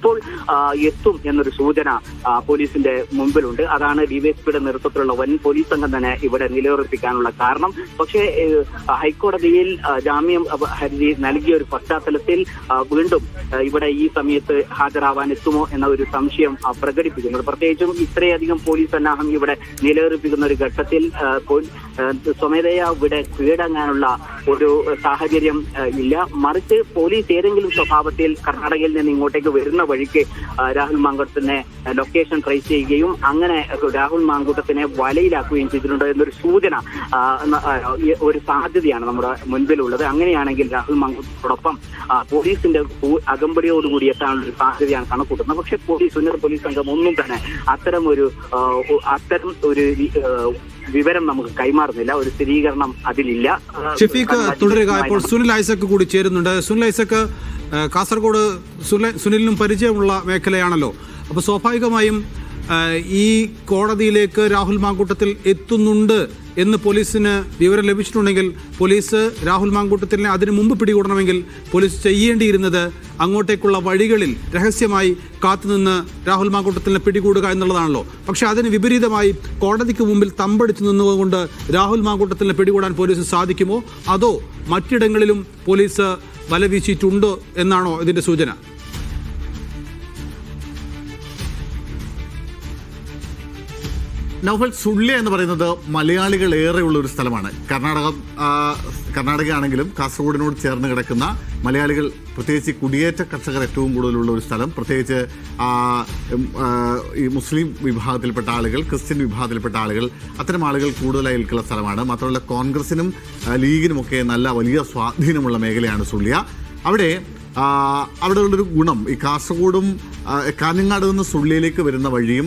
ഇപ്പോൾ എത്തും എന്നൊരു സൂചന പോലീസിന്റെ മുമ്പിലുണ്ട്. അതാണ് ഡിവൈഎസ്പിയുടെ നേതൃത്വത്തിലുള്ള വൻ പോലീസ് സംഘം തന്നെ ഇവിടെ നിലയുറപ്പിക്കാനുള്ള കാരണം. പക്ഷേ ഹൈക്കോടതിയിൽ ജാമ്യം ഹർജി നൽകിയ ഒരു പശ്ചാത്തലത്തിൽ വീണ്ടും ഇവിടെ ഈ സമയത്ത് ഹാജരാവാൻ എത്തുമോ എന്ന ഒരു സംശയം പ്രകടിപ്പിക്കുന്നത് പ്രത്യേകിച്ചും ഇത്രയധികം പോലീസ് സന്നാഹം ഇവിടെ നിലയുറപ്പിക്കുന്ന ഒരു ഘട്ടത്തിൽ സ്വമേധയാ ഇവിടെ കീഴടങ്ങാനുള്ള ഒരു സാഹചര്യം ഇല്ല. മറിച്ച് പോലീസ് ഏതെങ്കിലും സ്വഭാവത്തിൽ കർണാടകയിൽ നിന്ന് ഇങ്ങോട്ടേക്ക് വരുന്ന വഴിക്ക് രാഹുൽ മാങ്കൂട്ടത്തിനെ ലൊക്കേഷൻ ട്രേസ് ചെയ്യുകയും അങ്ങനെ രാഹുൽ മാങ്കൂട്ടത്തിനെ വലയിലാക്കുകയും ചെയ്തിട്ടുണ്ട് എന്നൊരു സൂചന ഒരു സാധ്യതയാണ് നമ്മുടെ മുൻപിലുള്ളത്. അങ്ങനെയാണെങ്കിൽ രാഹുൽ മാങ്കൂട്ടത്തോടൊപ്പം പോലീസിന്റെ അകമ്പടിയോടുകൂടി എത്താനുള്ള സാധ്യതയാണ് കണക്കൂട്ടുന്നത്. പക്ഷെ പോലീസ് ഉന്നത പോലീസ് സംഘം ഒന്നും തന്നെ അത്തരം ഒരു അത്തരം ഒരു വിവരം നമുക്ക് കൈമാറുന്നില്ല. ഒരു സ്ഥിരീകരണം അതിലില്ല. ഷെഫീഖ് തുടരുക ഇപ്പോൾ സുനിൽ ഐസക് കൂടി ചേരുന്നുണ്ട്. സുനിൽ ഐസക് കാസർഗോഡ് സുനിൽ സുനിലിനും പരിചയമുള്ള മേഖലയാണല്ലോ. അപ്പോൾ സ്വാഭാവികമായും ഈ കോടതിയിലേക്ക് രാഹുൽ മാങ്കൂട്ടത്തിൽ എത്തുന്നുണ്ട് എന്ന് പോലീസിന് വിവരം ലഭിച്ചിട്ടുണ്ടെങ്കിൽ പോലീസ് രാഹുൽ മാങ്കൂട്ടത്തിനെ അതിനു മുമ്പ് പിടികൂടണമെങ്കിൽ പോലീസ് ചെയ്യേണ്ടിയിരുന്നത് അങ്ങോട്ടേക്കുള്ള വഴികളിൽ രഹസ്യമായി കാത്തുനിന്ന് രാഹുൽ മാങ്കൂട്ടത്തിനെ പിടികൂടുക എന്നുള്ളതാണല്ലോ. പക്ഷെ അതിന് വിപരീതമായി കോടതിക്ക് മുമ്പിൽ തമ്പടിച്ചു നിന്നുകൊണ്ട് രാഹുൽ മാങ്കൂട്ടത്തിനെ പിടികൂടാൻ പോലീസ് സാധിക്കുമോ? അതോ മറ്റിടങ്ങളിലും പോലീസ് വല വീശിയിട്ടുണ്ടോ എന്നാണോ ഇതിന്റെ സൂചന? നൗഫൽ സുള്ളിയ എന്ന് പറയുന്നത് മലയാളികൾ ഏറെയുള്ള ഒരു സ്ഥലമാണ്. കർണാടക കർണാടക ആണെങ്കിലും കാസർഗോഡിനോട് ചേർന്ന് കിടക്കുന്ന മലയാളികൾ പ്രത്യേകിച്ച് കുടിയേറ്റ കർഷകർ ഏറ്റവും കൂടുതലുള്ള ഒരു സ്ഥലം. പ്രത്യേകിച്ച് ഈ മുസ്ലിം വിഭാഗത്തിൽപ്പെട്ട ആളുകൾ ക്രിസ്ത്യൻ വിഭാഗത്തിൽപ്പെട്ട ആളുകൾ അത്തരം ആളുകൾ കൂടുതലായി നിൽക്കുന്ന സ്ഥലമാണ്. മാത്രമല്ല കോൺഗ്രസിനും ലീഗിനുമൊക്കെ നല്ല വലിയ സ്വാധീനമുള്ള മേഖലയാണ് സുള്ളിയ. അവിടെ അവിടെ ഉള്ളൊരു ഗുണം ഈ കാസർഗോഡും കാഞ്ഞങ്ങാട് നിന്ന് സുള്ളിയിലേക്ക് വരുന്ന വഴിയും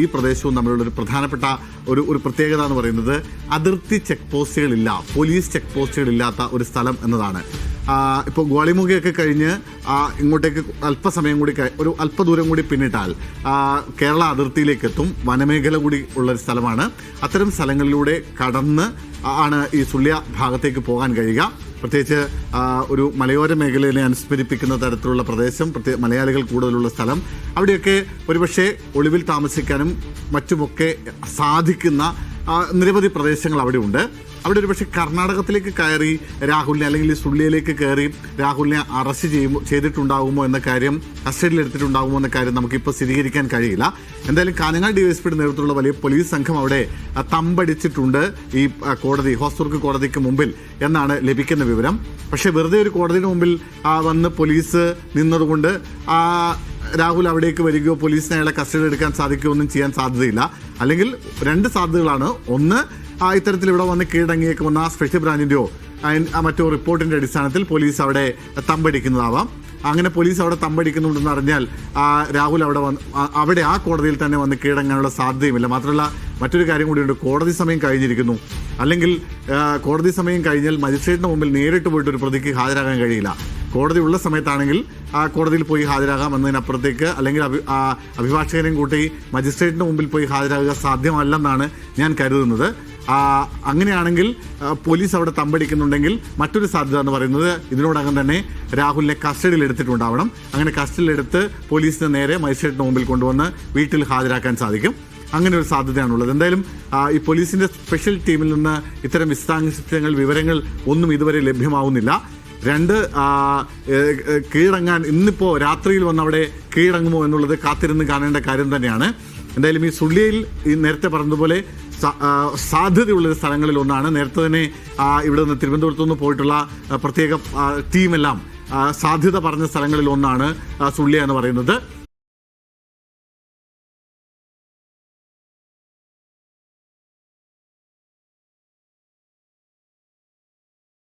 ഈ പ്രദേശവും തമ്മിലുള്ളൊരു പ്രധാനപ്പെട്ട ഒരു ഒരു പ്രത്യേകത എന്ന് പറയുന്നത് അതിർത്തി ചെക്ക് പോസ്റ്റുകളില്ല പോലീസ് ചെക്ക് പോസ്റ്റുകളില്ലാത്ത ഒരു സ്ഥലം എന്നതാണ്. ഇപ്പോൾ ഗ്വാളിമുഖയൊക്കെ കഴിഞ്ഞ് ഇങ്ങോട്ടേക്ക് അല്പസമയം കൂടി ഒരു അല്പദൂരം കൂടി പിന്നിട്ടാൽ കേരള അതിർത്തിയിലേക്ക് എത്തും വനമേഖല കൂടി ഉള്ളൊരു സ്ഥലമാണ്. അത്തരം സ്ഥലങ്ങളിലൂടെ കടന്ന് ആണ് ഈ സുള്ളിയ ഭാഗത്തേക്ക് പോകാൻ കഴിയുക. പ്രത്യേകിച്ച് ഒരു മലയോര മേഖലയിലെ അനുസ്മരിപ്പിക്കുന്ന തരത്തിലുള്ള പ്രദേശം പ്രത്യേക മലയാളികൾ കൂടുതലുള്ള സ്ഥലം അവിടെയൊക്കെ ഒരുപക്ഷെ ഒളിവിൽ താമസിക്കാനും മറ്റുമൊക്കെ സാധിക്കുന്ന നിരവധി പ്രദേശങ്ങൾ അവിടെ ഉണ്ട് അവിടെ ഒരുപക്ഷെ കർണാടകത്തിലേക്ക് കയറി രാഹുലിനെ അല്ലെങ്കിൽ സുള്ളിയിലേക്ക് കയറി രാഹുലിനെ അറസ്റ്റ് ചെയ്യുമോ ചെയ്തിട്ടുണ്ടാകുമോ എന്ന കാര്യം കസ്റ്റഡിയിൽ എടുത്തിട്ടുണ്ടാകുമോ എന്ന കാര്യം നമുക്കിപ്പോൾ സ്ഥിരീകരിക്കാൻ കഴിയില്ല. എന്തായാലും കാനങ്ങാട് ഡിവൈഎസ്പിയുടെ നേതൃത്വത്തിലുള്ള വലിയ പോലീസ് സംഘം അവിടെ തമ്പടിച്ചിട്ടുണ്ട് ഈ കോടതി ഹോസ്ദുർഗ് കോടതിക്ക് മുമ്പിൽ എന്നാണ് ലഭിക്കുന്ന വിവരം. പക്ഷേ വെറുതെ ഒരു കോടതിയുടെ മുമ്പിൽ വന്ന് പോലീസ് നിന്നതുകൊണ്ട് ആ രാഹുൽ അവിടേക്ക് വരികയോ പോലീസിനെ അയാളെ കസ്റ്റഡി എടുക്കാൻ സാധിക്കുകയോ ഒന്നും ചെയ്യാൻ സാധ്യതയില്ല. അല്ലെങ്കിൽ രണ്ട് സാധ്യതകളാണ്. ഒന്ന് ഇത്തരത്തിൽ ഇവിടെ വന്ന് കീഴടങ്ങിയേക്കുമെന്ന സ്പെഷ്യൽ ബ്രാഞ്ചിന്റെയോ മറ്റോ റിപ്പോർട്ടിന്റെ അടിസ്ഥാനത്തിൽ പോലീസ് അവിടെ തമ്പടിക്കുന്നതാവാം. അങ്ങനെ പോലീസ് അവിടെ തമ്പടിക്കുന്നുണ്ടെന്ന് അറിഞ്ഞാൽ ആ രാഹുൽ അവിടെ വന്ന് അവിടെ ആ കോടതിയിൽ തന്നെ വന്ന് കീഴടങ്ങാനുള്ള സാധ്യതയുമില്ല. മാത്രമല്ല മറ്റൊരു കാര്യം കൂടിയുണ്ട്. കോടതി സമയം കഴിഞ്ഞിരിക്കുന്നു. അല്ലെങ്കിൽ കോടതി സമയം കഴിഞ്ഞാൽ മജിസ്ട്രേറ്റിന് മുമ്പിൽ നേരിട്ട് പോയിട്ട് ഒരു പ്രതിക്ക് ഹാജരാകാൻ കഴിയില്ല. കോടതി ഉള്ള സമയത്താണെങ്കിൽ ആ കോടതിയിൽ പോയി ഹാജരാകാം എന്നതിനപ്പുറത്തേക്ക് അല്ലെങ്കിൽ അഭി ആ, അഭിഭാഷകനെയും കൂട്ടി മജിസ്ട്രേറ്റിന് മുമ്പിൽ പോയി ഹാജരാകുക സാധ്യമല്ലെന്നാണ് ഞാൻ കരുതുന്നത്. ആ, അങ്ങനെയാണെങ്കിൽ പോലീസ് അവിടെ തമ്പടിക്കുന്നുണ്ടെങ്കിൽ മറ്റൊരു സാധ്യത എന്ന് പറയുന്നത് ഇതിനോടകം തന്നെ രാഹുലിനെ കസ്റ്റഡിയിൽ എടുത്തിട്ടുണ്ടാവണം. അങ്ങനെ കസ്റ്റഡിയിലെടുത്ത് പോലീസിന് നേരെ മജിസ്ട്രേറ്റിന് മുമ്പിൽ കൊണ്ടുവന്ന് വീട്ടിൽ ഹാജരാക്കാൻ സാധിക്കും. അങ്ങനെ ഒരു സാധ്യതയാണുള്ളത്. എന്തായാലും ഈ പോലീസിന്റെ സ്പെഷ്യൽ ടീമിൽ നിന്ന് ഇത്തരം വിശദാംശങ്ങൾ വിവരങ്ങൾ ഒന്നും ഇതുവരെ ലഭ്യമാവുന്നില്ല. രണ്ട് കീഴടങ്ങാൻ ഇന്നിപ്പോൾ രാത്രിയിൽ വന്ന് അവിടെ കീഴടങ്ങുമോ എന്നുള്ളത് കാത്തിരുന്ന് കാണേണ്ട കാര്യം തന്നെയാണ്. എന്തായാലും ഈ സുള്ളിയിൽ ഈ നേരത്തെ പറഞ്ഞതുപോലെ സാധ്യതയുള്ള സ്ഥലങ്ങളിൽ ഒന്നാണ് നേരത്തെ തന്നെ ഇവിടെ നിന്ന് തിരുവനന്തപുരത്തു നിന്ന് പോയിട്ടുള്ള പ്രത്യേക ടീമെല്ലാം സാധ്യത പറഞ്ഞ സ്ഥലങ്ങളിൽ ഒന്നാണ് സുള്ളിയ എന്ന് പറയുന്നത്.